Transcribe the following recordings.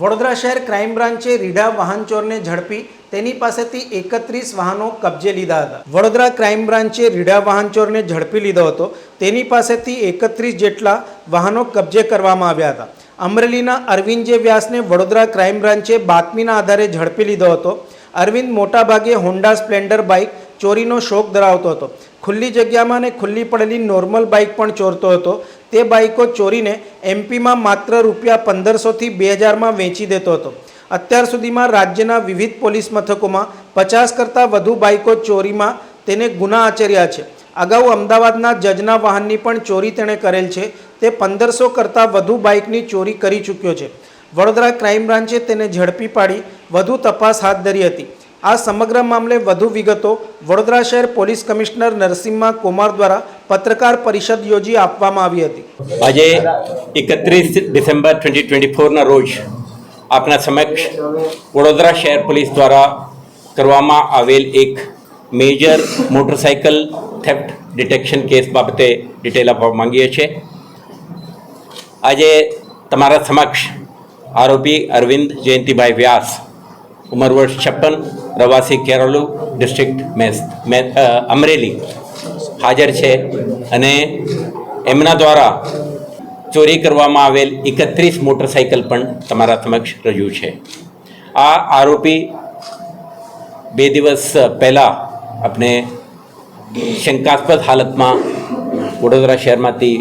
વડોદરા શહેર ક્રાઇમ બ્રાન્ચે રીઢા વાહનચોરને ઝડપી, તેની પાસેથી એકત્રીસ વાહનો કબજે લીધા હતા. વડોદરા ક્રાઇમ બ્રાન્ચે રીઢા વાહનચોરને ઝડપી લીધો હતો. તેની પાસેથી એકત્રીસ જેટલા વાહનો કબજે કરવામાં આવ્યા હતા. અમરેલીના અરવિંદ વ્યાસને વડોદરા ક્રાઇમ બ્રાન્ચે બાતમીના આધારે ઝડપી લીધો હતો. અરવિંદ મોટાભાગે હોન્ડા સ્પ્લેન્ડર બાઇક ચોરીનો શોખ ધરાવતો હતો. ખુલ્લી જગ્યામાં અને ખુલ્લી પડેલી નોર્મલ બાઇક પણ ચોરતો હતો. તે બાઇકો ચોરીને એમપીમાં માત્ર રૂપિયા પંદરસોથી બે હજારમાં વેચી દેતો હતો. અત્યાર સુધીમાં રાજ્યના વિવિધ પોલીસ મથકોમાં પચાસ કરતાં વધુ બાઇકો ચોરીમાં તેને ગુના આચર્યા છે. અગાઉ અમદાવાદના જજના વાહનની પણ ચોરી તેણે કરેલ છે. તે પંદરસો કરતાં વધુ બાઇકની ચોરી કરી ચૂક્યો છે. વડોદરા ક્રાઇમ બ્રાન્ચે તેને ઝડપી પાડી, વધુ તપાસ હાથ ધરી હતી. આ સમગ્ર મામલે વધુ વિગતો વડોદરા શહેર પોલીસ કમિશનર નરસિંહા કુમાર દ્વારા પત્રકાર પરિષદ યોજી આપવામાં આવી હતી. આજે એકત્રીસ ડિસેમ્બર ટ્વેન્ટી ટ્વેન્ટી ફોરના રોજ આપના સમક્ષ વડોદરા શહેર પોલીસ દ્વારા કરવામાં આવેલ એક major motorcycle theft detection case બાબતે ડિટેલ આપવા માંગીએ છીએ. આજે તમારા સમક્ષ આરોપી અરવિંદ જયંતિભાઈ વ્યાસ, ઉંમર વર્ષ છપ્પન પ્રવાસી કેરળુ ડિસ્ટ્રિક્ટ મેસ અમરેલી હાજર છે અને એમના દ્વારા ચોરી કરવામાં આવેલ એકત્રીસ મોટરસાઇકલ પણ તમારા સમક્ષ રજૂ છે. આ આરોપી બે દિવસ પહેલાં આપણે શંકાસ્પદ હાલતમાં વડોદરા શહેરમાંથી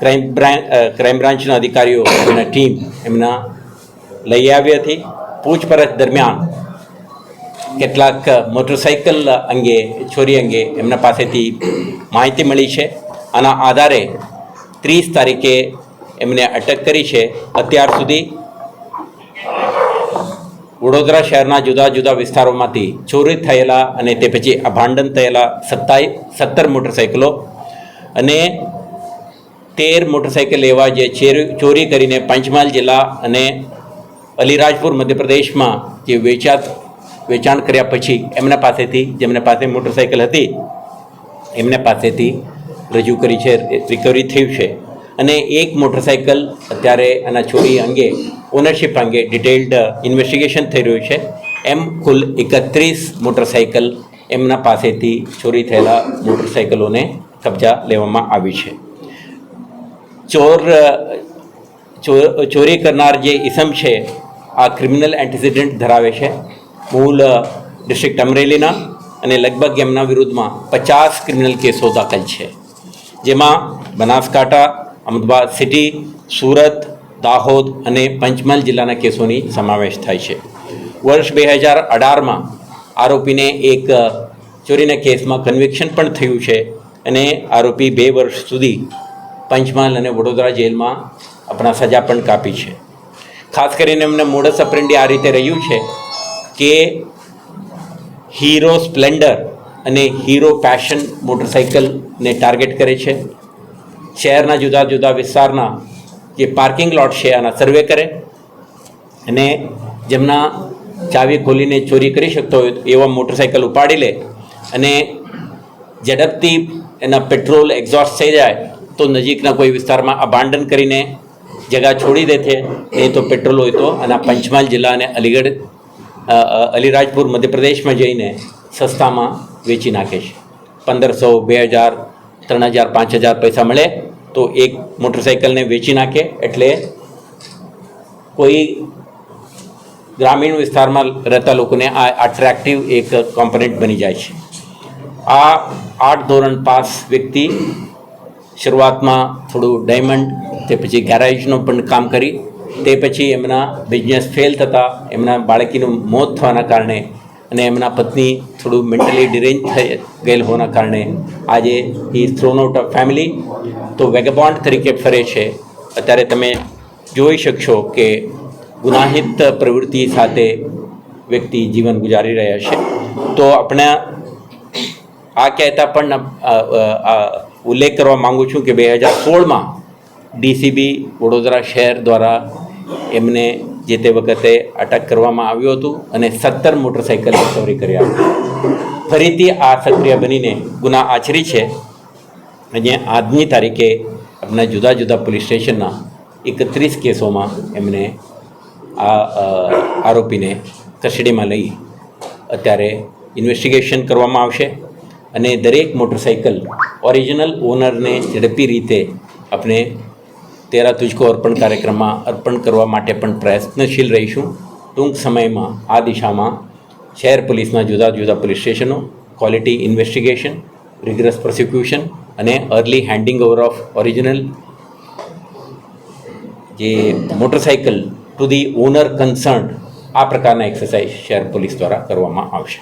ક્રાઇમ ક્રાઇમ બ્રાન્ચના અધિકારીઓ એમના ટીમ એમના લઈ આવી હતી. પૂછપરછ દરમિયાન કેટલાક મોટરસાઇકલ અંગે ચોરી અંગે એમના પાસેથી માહિતી મળી છે. આના આધારે ત્રીસ તારીખે એમને અટક કરી છે. અત્યાર સુધી વડોદરા શહેરના જુદા જુદા વિસ્તારોમાંથી ચોરી થયેલા અને તે પછી અભાંડન થયેલા સત્તાઈ, સત્તર મોટરસાઇકલો અને તેર મોટરસાઇકલ એવા જે ચેર- કરીને પંચમહાલ જિલ્લા અને અલીરાજપુર મધ્યપ્રદેશમાં જે વેચાત વેચાણ કર્યા પછી એમના પાસેથી, જેમના પાસે મોટરસાઇકલ હતી, એમના પાસેથી રજૂ કરી છે રિકવરી થયું છે. અને એક મોટરસાઇકલ અત્યારે આના ચોરી અંગે ઓનરશિપ અંગે ડિટેલ્ડ ઇન્વેસ્ટિગેશન થઈ રહ્યું છે. એમ કુલ એકત્રીસ મોટરસાઇકલ એમના પાસેથી ચોરી થયેલા મોટરસાઇકલોને કબજા લેવામાં આવી છે. ચોર, ચોરી કરનાર જે ઇસમ છે, આ ક્રિમિનલ એન્ટિસિડન્ટ ધરાવે છે. મૂળ ડિસ્ટ્રિક્ટ અમરેલીના અને લગભગ એમના વિરુદ્ધમાં પચાસ ક્રિમિનલ કેસો દાખલ છે. જેમાં બનાસકાંઠા, અમદાવાદ સિટી સુરત, દાહોદ અને પંચમહાલ જિલ્લાના કેસોની સમાવેશ થાય છે. વર્ષ બે હજાર અઢારમાં આરોપીને એક ચોરીના કેસમાં કન્વિક્શન પણ થયું છે અને આરોપી બે વર્ષ સુધી પંચમહાલ અને વડોદરા જેલમાં આપણા સજા પણ કાપી છે. ખાસ કરીને એમને મોડસ અપરેન્ડી આ રીતે રહ્યું છે કે હીરો સ્પ્લેન્ડર અને હીરો પેશન મોટરસાઇકલને ટાર્ગેટ કરે છે. શહેરના જુદા જુદા વિસ્તારના જે પાર્કિંગ લોટ છે આના સર્વે કરે. અને જેમના ચાવી ખોલીને ચોરી કરી શકતો હોય એવા મોટરસાઇકલ ઉપાડી લે. અને ઝડપથી એના પેટ્રોલ એક્ઝોસ્ટ થઈ જાય તો નજીકના કોઈ વિસ્તારમાં અબાંડન કરીને જગા છોડી દે છે. એ તો પેટ્રોલ હોય તો આના પંચમહાલ જિલ્લા અને અલીગઢ અલીરાજપુર મધ્યપ્રદેશમાં જઈને સસ્તામાં વેચી નાખે છે. પંદરસો, બે હજાર, ત્રણ હજાર, પાંચ હજાર પૈસા મળે તો એક મોટરસાઇકલને વેચી નાખે એટલે કોઈ ગ્રામીણ વિસ્તારમાં રહેતા લોકોને આ અટ્રેક્ટિવ એક કોમ્પોનેન્ટ બની જાય છે. આ આઠ ધોરણ પાસ વ્યક્તિ શરૂઆતમાં થોડું ડાયમંડ તે પછી ગેરેજનું પણ કામ કરી તે પછી એમના બિઝનેસ ફેલ થતાં, એમના બાળકીનું મોત થવાના કારણે અને એમના પત્ની થોડું મેન્ટલી ડિરેન્જ થઈ ગયેલ હોવાના કારણે આજે he thrown out of family તો વેગબોન્ડ તરીકે ફરે છે. અત્યારે તમે જોઈ શકશો કે ગુનાહિત પ્રવૃત્તિ સાથે વ્યક્તિ જીવન ગુજારી રહ્યા છે. તો આપણે આ કહેતા પણ ઉલ્લેખ કરવા માગું છું કે બે હજાર સોળમાં ડીસીબી વડોદરા શહેર દ્વારા એમને જે તે વખતે અટક કરવામાં આવ્યું હતું અને સત્તર મોટરસાઇકલ રિકવરી કર્યા ફરીથી આ સક્રિય બનીને ગુના આચરી છે. અને આજની તારીખે આપણા જુદા જુદા પોલીસ સ્ટેશનના એકત્રીસ કેસોમાં એમને આ આરોપીને કસ્ટડીમાં લઈ અત્યારે ઇન્વેસ્ટિગેશન કરવામાં આવશે. અને દરેક મોટરસાઇકલ ઓરિજિનલ ઓનરને ઝડપી રીતે આપણે તેરા તુજકો અર્પણ કાર્યક્રમમાં અર્પણ કરવા માટે પણ પ્રયત્નશીલ રહીશું. ટૂંક સમયમાં આ દિશામાં શહેર પોલીસના જુદા જુદા પોલીસ સ્ટેશનો ક્વોલિટી ઇન્વેસ્ટિગેશન રિગરસ પ્રોસિક્યુશન અને early handing over of original જે motorcycle to the owner concern આ પ્રકારના એક્સરસાઇઝ શહેર પોલીસ દ્વારા કરવામાં આવશે.